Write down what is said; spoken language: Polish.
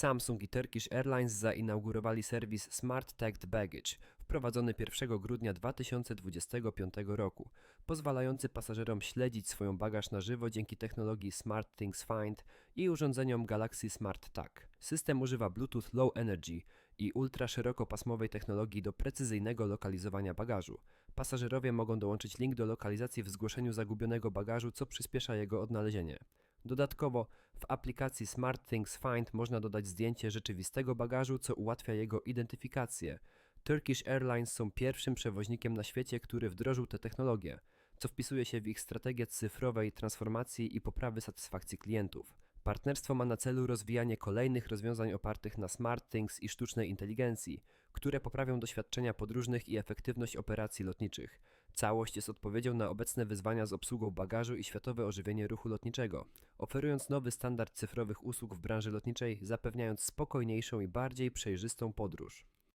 Samsung i Turkish Airlines zainaugurowali serwis Smart Tagged Baggage, wprowadzony 1 grudnia 2025 roku, pozwalający pasażerom śledzić swoją bagaż na żywo dzięki technologii Smart Things Find i urządzeniom Galaxy Smart Tag. System używa Bluetooth Low Energy i ultraszerokopasmowej technologii do precyzyjnego lokalizowania bagażu. Pasażerowie mogą dołączyć link do lokalizacji w zgłoszeniu zagubionego bagażu, co przyspiesza jego odnalezienie. Dodatkowo w aplikacji SmartThings Find można dodać zdjęcie rzeczywistego bagażu, co ułatwia jego identyfikację. Turkish Airlines są pierwszym przewoźnikiem na świecie, który wdrożył tę technologię, co wpisuje się w ich strategię cyfrowej transformacji i poprawy satysfakcji klientów. Partnerstwo ma na celu rozwijanie kolejnych rozwiązań opartych na SmartThings i sztucznej inteligencji, które poprawią doświadczenia podróżnych i efektywność operacji lotniczych. Całość jest odpowiedzią na obecne wyzwania z obsługą bagażu i światowe ożywienie ruchu lotniczego, oferując nowy standard cyfrowych usług w branży lotniczej, zapewniając spokojniejszą i bardziej przejrzystą podróż.